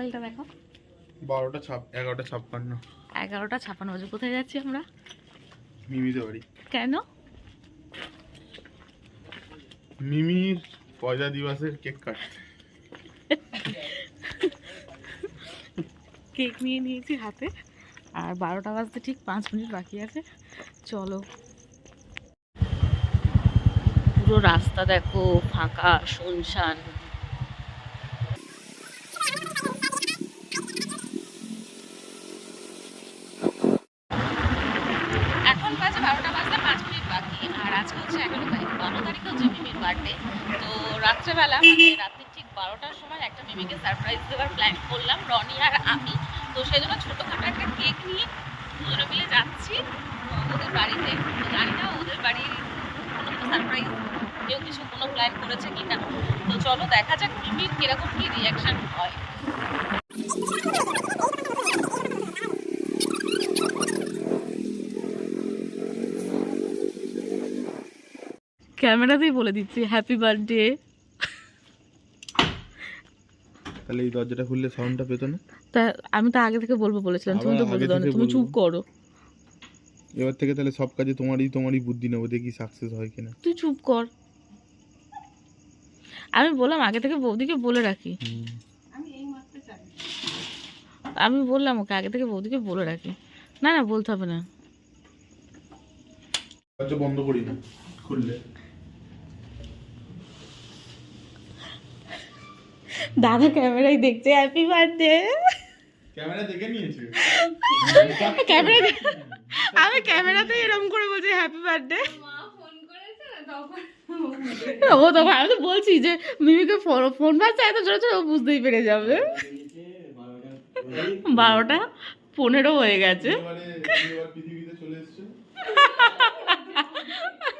মোবাইলটা দেখো। বারোটা ছাপ এগারোটা ছাপ্পান্ন। এগারোটা ছাপান্ন বাজে। কোথায় যাচ্ছি আমরা? মিমিতে বাড়ি। কেন? মিমির পয়লা দিবসের কেক কাটতে। কেক নিয়ে নিয়েছি হাতে। আর বারোটা বাজতে ঠিক পাঁচ মিনিট বাকি আছে। চলো। পুরো রাস্তা দেখো ফাঁকা শুনশান। এখন বাজে বারোটা বাজতে পাঁচ মিনিট বাকি, আর আজকে হচ্ছে এগারো তারিখ বারো তারিখে হচ্ছে মিমির বার্থডে তো রাত্রেবেলা মানে রাত্রি ঠিক বারোটার সময় একটা মিমিকে সারপ্রাইজ দেওয়ার প্ল্যান করলাম, রনি আর আমি। তো সেই জন্য ছোটোখাটো একটা কেক নিয়ে দুজনে মিলে যাচ্ছি। ওদের বাড়িতে জানি না ওদের বাড়ির কোনো সারপ্রাইজ কেউ কিছু কোনো প্ল্যান করেছে কি না তো চলো দেখা যাক মিমির কীরকম কি রিয়াকশান হয়। ক্যামেরাতেই বলে দিচ্ছি হ্যাপি বার্থডে তাহলে এই দরজাটা খুললে সাউন্ডটা পেতো না? তা আমি তো আগে থেকে বলব বলেছিলাম তুমি তো বলে দাও তুমি চুপ করো। এবার থেকে তাহলে সব কাজে তোমারই তোমারই বুদ্ধি নেব দেখি সাকসেস হয় কিনা। তুই চুপ কর। আমি বললাম আগে থেকে বৌদিকে বলে রাখি। আমি বললাম ওকে আগে থেকে বৌদিকে বলে রাখি। না না বলতে হবে না। বন্ধ করি না খুললে। দাদা ক্যামেরায় দেখছে হ্যাপি বার্থডে ক্যামেরা দেখে নিয়েছে। ক্যামেরা আমি ক্যামেরাতে এরকম করে বলছি হ্যাপি বার্থডে ও তখন আমি তো বলছি যে মিমিকে ফোন ফোন বাজছে এত জোরে জোরে বুঝতেই পেরে যাবে। বারোটা পনেরো হয়ে গেছে। পৃথিবীতে চলে এসছে।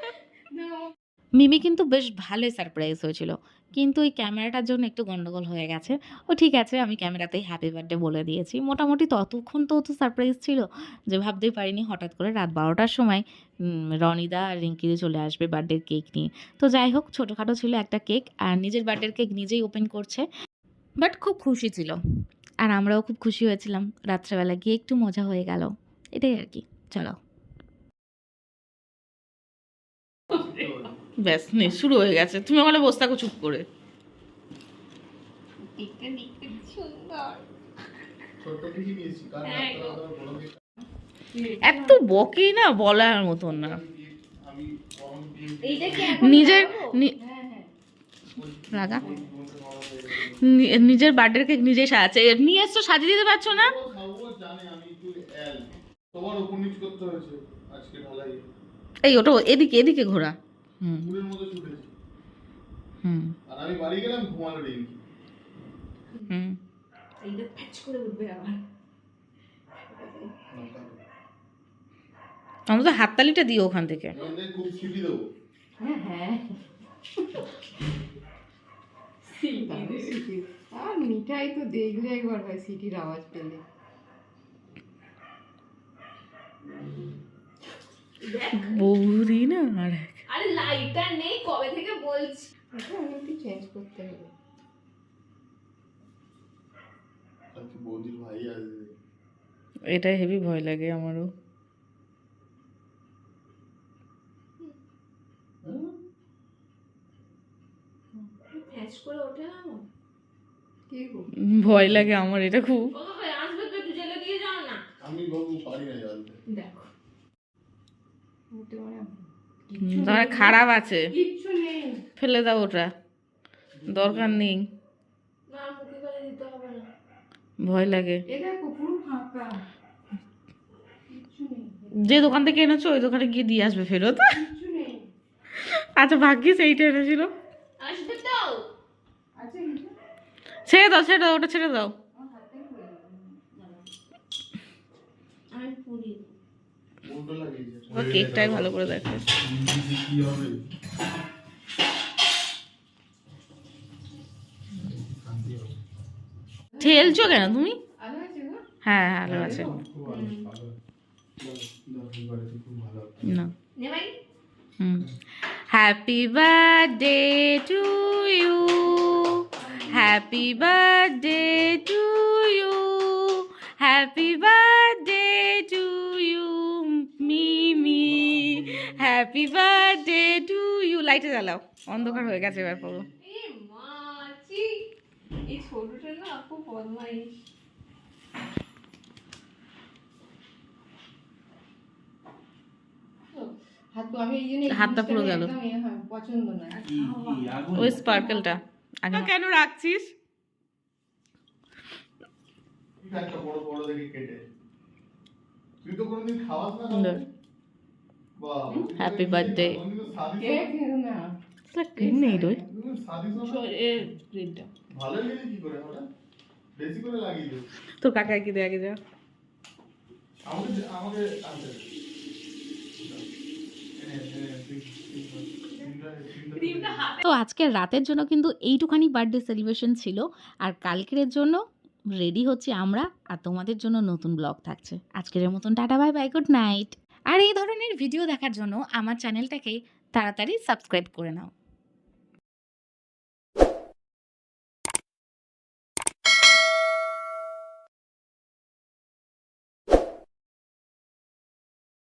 মিমি কিন্তু বেশ ভালোই সারপ্রাইজ হয়েছিল। কিন্তু ওই ক্যামেরাটার জন্য একটু গন্ডগোল হয়ে গেছে। ও ঠিক আছে, আমি ক্যামেরাতেই হ্যাপি বার্থডে বলে দিয়েছি। মোটামুটি ততক্ষণ তো তো সারপ্রাইজ ছিল যে ভাবতেই পারিনি হঠাৎ করে রাত বারোটার সময় রনিদা আর রিঙ্কিদি চলে আসবে বার্থডের কেক নিয়ে। তো যাই হোক, ছোটোখাটো ছিল একটা কেক আর নিজের বার্থডের কেক নিজেই ওপেন করছে। বাট খুব খুশি ছিল। আর আমরাও খুব খুশি হয়েছিলাম। রাত্রেবেলা গিয়ে একটু মজা হয়ে গেল। এটাই আর কি। চলো। ব্যাস নে শুরু হয়ে গেছে। তুমি ওখানে বসে থাকো চুপ করে। কেক এত বকে না বলার মতন না। নিজের নি- রাগা নি- নিজের বার্থডে কেক নিজেই সাজাচ্ছে। নিয়ে এসছো সাজিয়ে দিতে পারছ না? এই ওটা এদিকে এদিকে ঘোরা। ফুলের মতো ছুটেছি হুম। আর আমি বাড়ি গেলাম ঘুমালো রিঙ্কি হুম। আমরা তো হাততালিটা দিও ওখান থেকে। খুব সিটি দেবো। আর মিঠাই তো দেখলে একবার হয় সিটির আওয়াজ পেলে। বৌদি না আর এক। লাইটার নেই কবে থেকে বলছি? এটা আমি একটু চেঞ্জ করতে হবে। আজকে বৌদির ভাই আসবে। এটাই হেভি ভয় লাগে আমারও। হ্যাঁ? ভয় লাগে আমার এটা খুব। দেখো। তোমার খারাপ আছে। ফেলে দাও ওটা। দরকার নেই। ভয় লাগে। এ দেখো পুরো ফাঁকা। কিচ্ছু নেই। যে দোকান থেকে এনেছো ওই দোকানে গিয়ে দিয়ে আসবে ফেরত। আচ্ছা ভাগ্যিস এইটা এনেছিল। আসবে তো। এটা ছেড়ে দাও ছেড়ে দাও ওটা ছেড়ে দাও। আমি পুরি ও কেকটাই ভালো করে দেখো। ঠেলছো কেন তুমি? আছে হ্যাঁ হ্যাঁ আছে। ভালো খুব ভালো না happy birthday to you happy birthday to you happy birthday happy birthday to you লাইটে জ্বালাও। অন্ধকার হয়ে গেছে এবার পুরো। হাতটা পুরো গেল। হয়, না। ওই স্পার্কেলটা। কেন রাখছিস? বড় বড় দেখে কেটে। তুই তো কোনোদিন খাওয়াস না সুন্দর। বাহ Happy birthday. কেক না নেই রোই ভালো লেগে কি করে হঠাৎ বেশি করে লাগিয়ে দিও তোর কাকা কি দে- তিনটা- তিনটা- তো আজকের রাতের জন্য কিন্তু এইটুখানি বার্থডে সেলিব্রেশন ছিল আর কালকের জন্য রেডি হচ্ছে আমরা আর তোমাদের জন্য নতুন ব্লগ থাকছে আজকের মতন tata bye bye good night আর এই ধরনের ভিডিও দেখার জন্য আমার চ্যানেলটাকে তাড়াতাড়ি সাবস্ক্রাইব করে নাও।